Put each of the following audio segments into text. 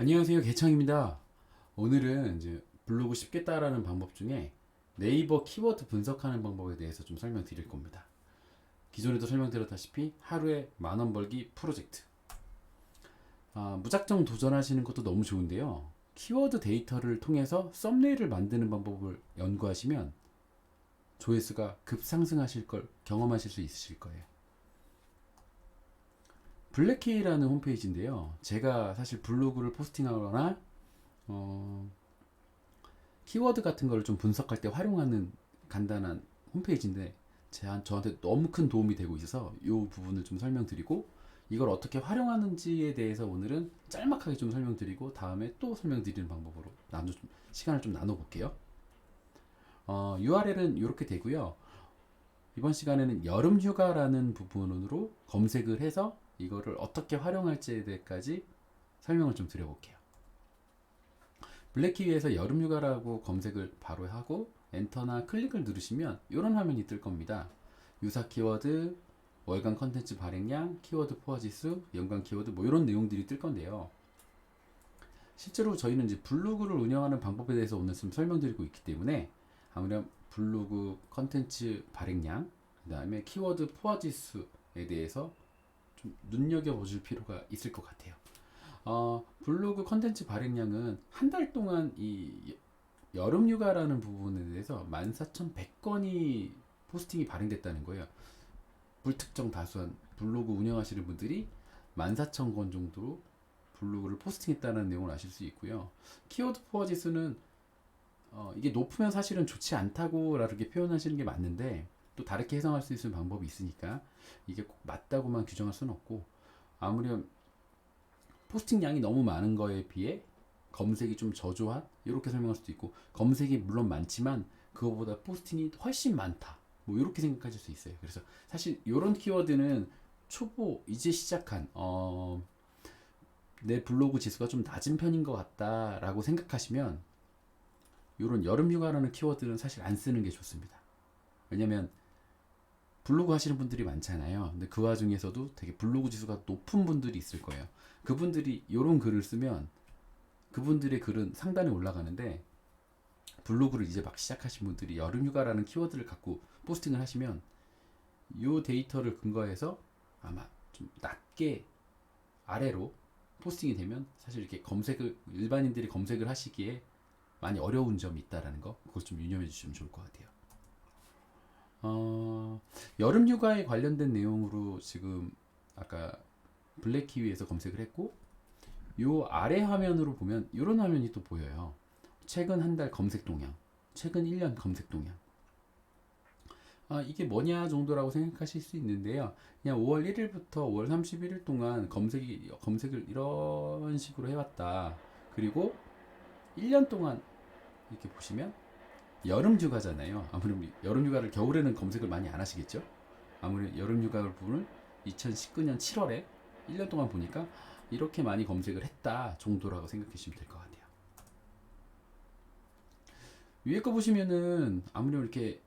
안녕하세요. 개창입니다. 오늘은 이제 블로그 쉽게 따라하는 방법 중에 네이버 키워드 분석하는 방법에 대해서 좀 설명드릴 겁니다. 기존에도 설명드렸다시피 하루에 만원 벌기 프로젝트. 아, 무작정 도전하시는 것도 너무 좋은데요. 키워드 데이터를 통해서 썸네일을 만드는 방법을 연구하시면 조회수가 급상승하실 걸 경험하실 수 있으실 거예요 블랙키라는 홈페이지인데요. 제가 사실 블로그를 포스팅하거나 어, 키워드 같은 걸 좀 분석할 때 활용하는 간단한 홈페이지인데 제 저한테 너무 큰 도움이 되고 있어서 이 부분을 좀 설명드리고 이걸 어떻게 활용하는지에 대해서 오늘은 짤막하게 좀 설명드리고 다음에 또 설명드리는 방법으로 나눠 좀 시간을 좀 나눠 볼게요. 어, URL은 이렇게 되고요. 이번 시간에는 여름 휴가라는 부분으로 검색을 해서 이거를 어떻게 활용할지에 대해까지 설명을 좀 드려볼게요. 블랙키위에서 여름 휴가라고 검색을 바로 하고 엔터나 클릭을 누르시면 이런 화면이 뜰 겁니다. 유사 키워드, 월간 컨텐츠 발행량, 키워드 포화 지수, 연관 키워드 뭐 이런 내용들이 뜰 건데요. 실제로 저희는 이제 블로그를 운영하는 방법에 대해서 오늘 좀 설명드리고 있기 때문에 아무래도 블로그 컨텐츠 발행량, 그 다음에 키워드 포화 지수에 대해서 좀 눈여겨보실 필요가 있을 것 같아요. 어, 블로그 컨텐츠 발행량은 한 달 동안 이 여름 휴가라는 부분에 대해서 14,100건이 포스팅이 발행됐다는 거예요. 불특정 다수한 블로그 운영하시는 분들이 14,000건 정도로 블로그를 포스팅했다는 내용을 아실 수 있고요. 키워드 포화 지수는 어, 이게 높으면 사실은 좋지 않다고 라르게 표현하시는 게 맞는데 또 다르게 해석할 수 있는 방법이 있으니까 이게 꼭 맞다고만 규정할 수는 없고 아무렴 포스팅 양이 너무 많은 거에 비해 검색이 좀 저조한 이렇게 설명할 수도 있고 검색이 물론 많지만 그거보다 포스팅이 훨씬 많다. 뭐 이렇게 생각하실 수 있어요. 그래서 사실 이런 키워드는 초보 이제 시작한 어, 내 블로그 지수가 좀 낮은 편인 것 같다라고 생각하시면 이런 여름 휴가라는 키워드는 사실 안 쓰는 게 좋습니다. 왜냐면 블로그 하시는 분들이 많잖아요. 근데 그 와중에서도 되게 블로그 지수가 높은 분들이 있을 거예요. 그분들이 이런 글을 쓰면 그분들의 글은 상단에 올라가는데 블로그를 이제 막 시작하신 분들이 여름 휴가라는 키워드를 갖고 포스팅을 하시면 이 데이터를 근거해서 아마 좀 낮게 아래로 포스팅이 되면 사실 이렇게 검색을 일반인들이 검색을 하시기에 많이 어려운 점이 있다라는 거 그걸 좀 유념해 주시면 좋을 것 같아요. 어, 여름 휴가에 관련된 내용으로 지금 아까 블랙키위에서 검색을 했고 요 아래 화면으로 보면 이런 화면이 또 보여요. 최근 한 달 검색 동향, 최근 1년 검색 동향. 아, 이게 뭐냐 정도라고 생각하실 수 있는데요. 그냥 5월 1일부터 5월 31일 동안 검색이, 검색을 이런 식으로 해왔다. 그리고 1년 동안 이렇게 보시면 여름 휴가잖아요. 아무래도 여름 휴가를 겨울에는 검색을 많이 안 하시겠죠? 아무래도 여름 휴가 부분을 2019년 7월에 1년 동안 보니까 이렇게 많이 검색을 했다 정도라고 생각하시면 될 것 같아요. 위에 거 보시면은 아무래도 이렇게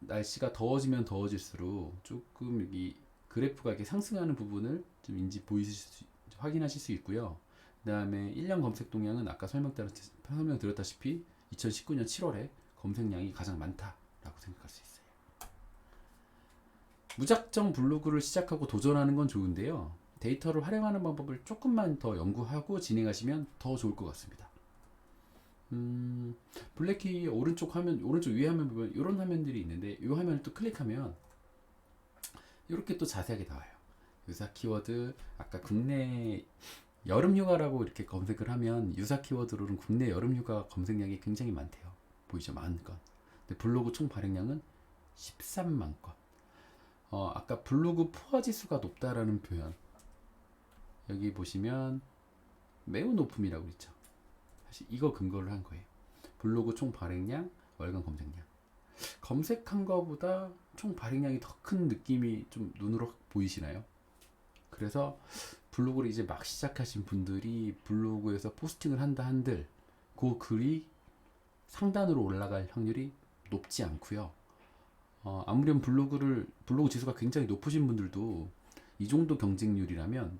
날씨가 더워지면 더워질수록 조금 여기 그래프가 이렇게 상승하는 부분을 좀 인지 보이실 수, 확인하실 수 있고요. 그 다음에 1년 검색 동향은 아까 설명드렸다시피 2019년 7월에 검색량이 가장 많다라고 생각할 수 있어요. 무작정 블로그를 시작하고 도전하는 건 좋은데요. 데이터를 활용하는 방법을 조금만 더 연구하고 진행하시면 더 좋을 것 같습니다. 음, 블랙키 오른쪽 화면, 오른쪽 위에 화면 보면 이런 화면들이 있는데 이 화면을 또 클릭하면 이렇게 또 자세하게 나와요. 유사 키워드, 아까 국내 여름 휴가라고 이렇게 검색을 하면 유사 키워드로는 국내 여름 휴가 검색량이 굉장히 많대요. 보이죠? 만 건. 근데 블로그 총 발행량은 13만 건. 어, 아까 블로그 포화 지수가 높다라는 표현. 여기 보시면 매우 높음이라고 있죠. 사실 이거 근거를 한 거예요. 블로그 총 발행량, 월간 검색량. 검색한 거보다 총 발행량이 더 큰 느낌이 좀 눈으로 보이시나요? 그래서 블로그를 이제 막 시작하신 분들이 블로그에서 포스팅을 한다 한들 그 글이 상단으로 올라갈 확률이 높지 않고요. 어, 아무렴 블로그를 블로그 지수가 굉장히 높으신 분들도 이 정도 경쟁률이라면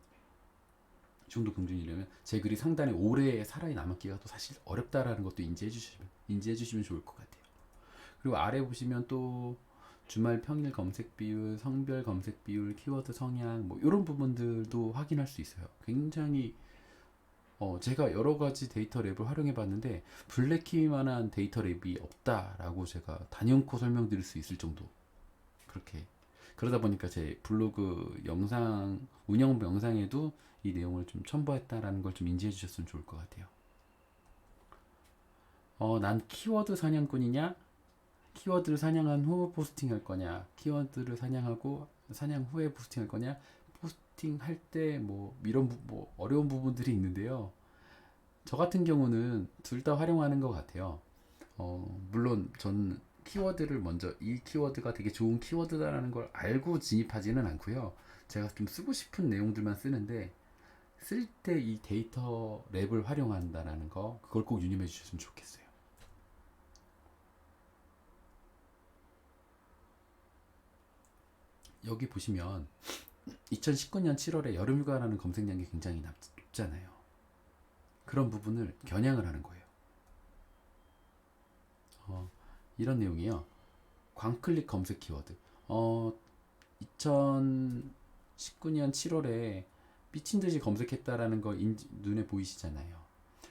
이 정도 긍정이려면 제 글이 상당히 오래 살아남기가 또 사실 어렵다라는 것도 인지해 주시면 인지해 주시면 좋을 것 같아요. 그리고 아래 보시면 또 주말 평일 검색 비율, 성별 검색 비율, 키워드 성향 뭐 이런 부분들도 확인할 수 있어요. 굉장히 어, 제가 여러 가지 데이터 랩을 활용해 봤는데 블랙키만한 데이터 랩이 없다라고 제가 단연코 설명드릴 수 있을 정도 그렇게 그러다 보니까 제 블로그 영상 운영 영상에도 이 내용을 좀 첨부했다라는 걸 좀 인지해 주셨으면 좋을 것 같아요. 어, 난 키워드 사냥꾼이냐? 키워드를 사냥한 후 포스팅 할 거냐? 키워드를 사냥하고 사냥 후에 포스팅 할 거냐? 포스팅 할 때 뭐 이런 부, 뭐 어려운 부분들이 있는데요. 저 같은 경우는 둘 다 활용하는 것 같아요. 어, 물론 전 키워드를 먼저 이 키워드가 되게 좋은 키워드다라는 걸 알고 진입하지는 않고요. 제가 좀 쓰고 싶은 내용들만 쓰는데 쓸 때 이 데이터 랩을 활용한다라는 거 그걸 꼭 유념해 주셨으면 좋겠어요. 여기 보시면 2019년 7월에 여름휴가라는 검색량이 굉장히 낮- 높잖아요. 그런 부분을 겨냥을 하는 거예요. 어, 이런 내용이요. 광클릭 검색 키워드. 어, 2019년 7월에 미친 듯이 검색했다라는 거 인, 눈에 보이시잖아요.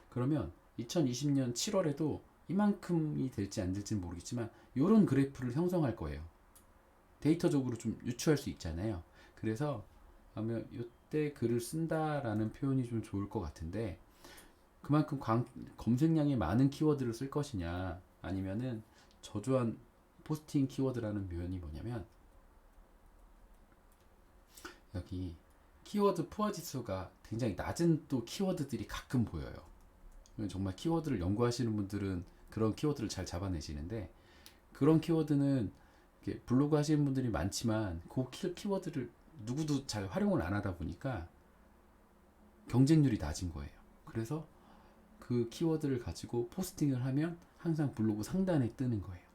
그러면 2020년 7월에도 이만큼이 될지 안 될지는 모르겠지만 이런 그래프를 형성할 거예요. 데이터적으로 좀 유추할 수 있잖아요. 그래서 아마 이때 글을 쓴다라는 표현이 좀 좋을 것 같은데 그만큼 광- 검색량이 많은 키워드를 쓸 것이냐 아니면은 저조한 포스팅 키워드라는 표현이 뭐냐면 여기 키워드 포화 지수가 굉장히 낮은 또 키워드들이 가끔 보여요. 정말 키워드를 연구하시는 분들은 그런 키워드를 잘 잡아내시는데 그런 키워드는 블로그 하시는 분들이 많지만 그 키- 키워드를 누구도 잘 활용을 안 하다 보니까 경쟁률이 낮은 거예요. 그래서 그 키워드를 가지고 포스팅을 하면 항상 블로그 상단에 뜨는 거예요.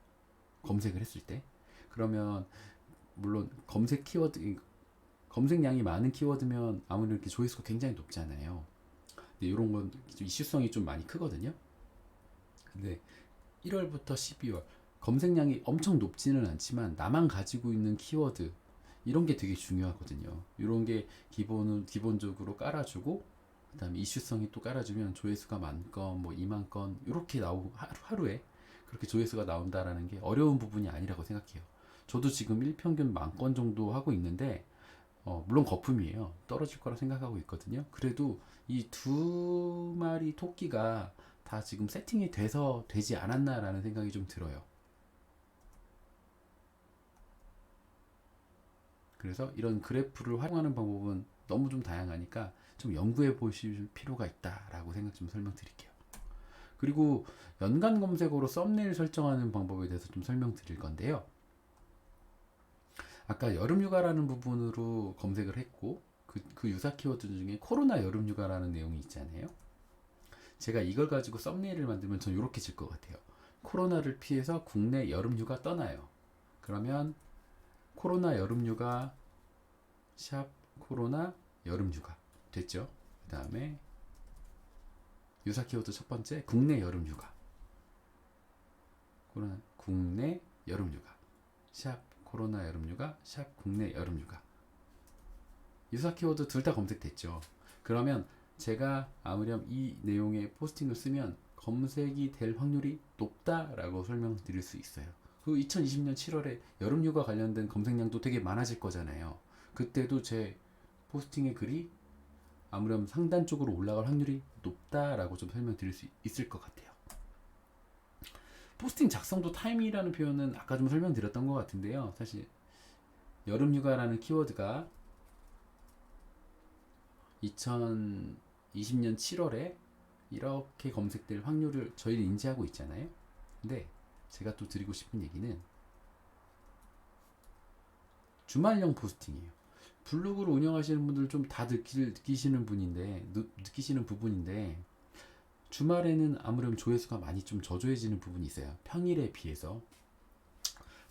검색을 했을 때. 그러면 물론 검색 키워드 이- 검색량이 많은 키워드면 아무래도 이렇게 조회수가 굉장히 높잖아요. 근데 이런 건좀 이슈성이 좀 많이 크거든요. 근데 1월부터 12월 검색량이 엄청 높지는 않지만 나만 가지고 있는 키워드 이런 게 되게 중요하거든요. 이런 게 기본은 기본적으로 깔아주고 그다음에 이슈성이 또 깔아주면 조회수가 만 건, 뭐 2만 건 이렇게 나오 하루, 하루에 그렇게 조회수가 나온다라는 게 어려운 부분이 아니라고 생각해요. 저도 지금 일평균 만 건 정도 하고 있는데 어, 물론 거품이에요. 떨어질 거라 생각하고 있거든요. 그래도 이 두 마리 토끼가 다 지금 세팅이 돼서 되지 않았나라는 생각이 좀 들어요. 그래서 이런 그래프를 활용하는 방법은 너무 좀 다양하니까 좀 연구해 보실 필요가 있다라고 생각 좀 설명드릴게요. 그리고 연관 검색어로 썸네일 설정하는 방법에 대해서 좀 설명드릴 건데요. 아까 여름휴가라는 부분으로 검색을 했고 그, 그 유사 키워드 중에 코로나 여름휴가라는 내용이 있잖아요. 제가 이걸 가지고 썸네일을 만들면 전 이렇게 질 것 같아요. 코로나를 피해서 국내 여름휴가 떠나요. 그러면 코로나 여름휴가 샵 코로나 여름휴가 됐죠? 그 다음에 유사 키워드 첫 번째 국내 여름휴가 코로나 국내 여름휴가 샵 코로나 여름휴가 샵 국내 여름휴가 유사 키워드 둘 다 검색됐죠. 그러면 제가 아무렴 이 내용의 포스팅을 쓰면 검색이 될 확률이 높다라고 설명드릴 수 있어요. 그 2020년 7월에 여름휴가 관련된 검색량도 되게 많아질 거잖아요. 그때도 제 포스팅의 글이 아무렴 상단 쪽으로 올라갈 확률이 높다라고 좀 설명드릴 수 있을 것 같아요. 포스팅 작성도 타임이라는 표현은 아까 좀 설명드렸던 것 같은데요. 사실 여름휴가라는 키워드가 2020년 7월에 이렇게 검색될 확률을 저희는 인지하고 있잖아요. 근데 제가 또 드리고 싶은 얘기는 주말형 포스팅이에요. 블로그를 운영하시는 분들 좀 다 느끼시는 분인데 느, 느끼시는 부분인데 주말에는 아무래도 조회수가 많이 좀 저조해지는 부분이 있어요. 평일에 비해서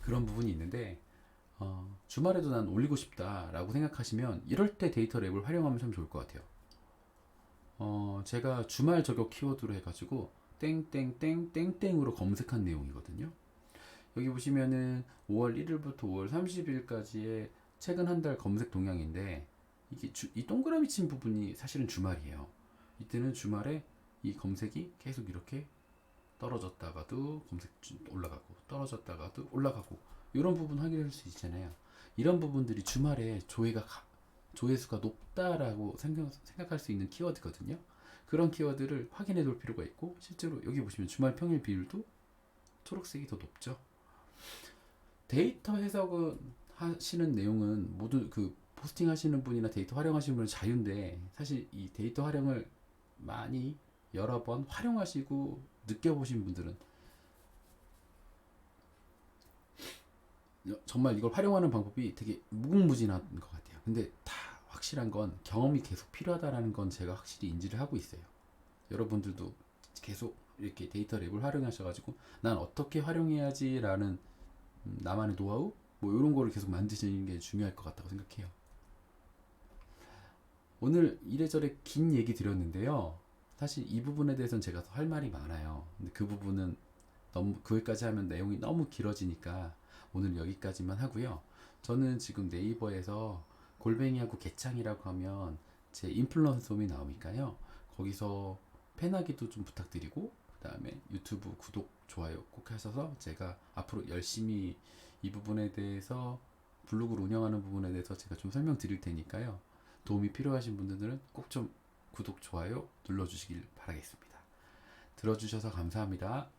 그런 부분이 있는데 어, 주말에도 난 올리고 싶다라고 생각하시면 이럴 때 데이터 랩을 활용하면 참 좋을 것 같아요. 어, 제가 주말 저격 키워드로 해가지고 땡땡땡땡땡으로 검색한 내용이거든요. 여기 보시면은 5월 1일부터 5월 30일까지의 최근 한 달 검색 동향인데 이게 주- 이 동그라미 친 부분이 사실은 주말이에요. 이때는 주말에 이 검색이 계속 이렇게 떨어졌다가도 검색 주- 올라가고 떨어졌다가도 올라가고 이런 부분 확인할 수 있잖아요. 이런 부분들이 주말에 조회가 가- 조회수가 높다라고 생각, 생각할 수 있는 키워드거든요. 그런 키워드를 확인해 볼 필요가 있고 실제로 여기 보시면 주말 평일 비율도 초록색이 더 높죠. 데이터 해석은 하시는 내용은 모두 그 포스팅 하시는 분이나 데이터 활용하시는 분은 자유인데 사실 이 데이터 활용을 많이 여러 번 활용하시고 느껴보신 분들은 정말 이걸 활용하는 방법이 되게 무궁무진한 것 같아요. 근데 다 확실한 건 경험이 계속 필요하다라는 건 제가 확실히 인지를 하고 있어요. 여러분들도 계속 이렇게 데이터 랩을 활용하셔가지고 난 어떻게 활용해야지라는 음, 나만의 노하우 뭐 이런 거를 계속 만드시는 게 중요할 것 같다고 생각해요. 오늘 이래저래 긴 얘기 드렸는데요. 사실 이 부분에 대해서는 제가 더 할 말이 많아요. 근데 그 부분은 너무 그기까지 하면 내용이 너무 길어지니까 오늘 여기까지만 하고요. 저는 지금 네이버에서 골뱅이하고 개창이라고 하면 제 인플루언서홈이 나오니까요. 거기서 팬하기도 좀 부탁드리고 그 다음에 유튜브 구독 좋아요 꼭 하셔서 제가 앞으로 열심히 이 부분에 대해서 블로그를 운영하는 부분에 대해서 제가 좀 설명드릴 테니까요. 도움이 필요하신 분들은 꼭 좀 구독 좋아요 눌러주시길 바라겠습니다. 들어주셔서 감사합니다.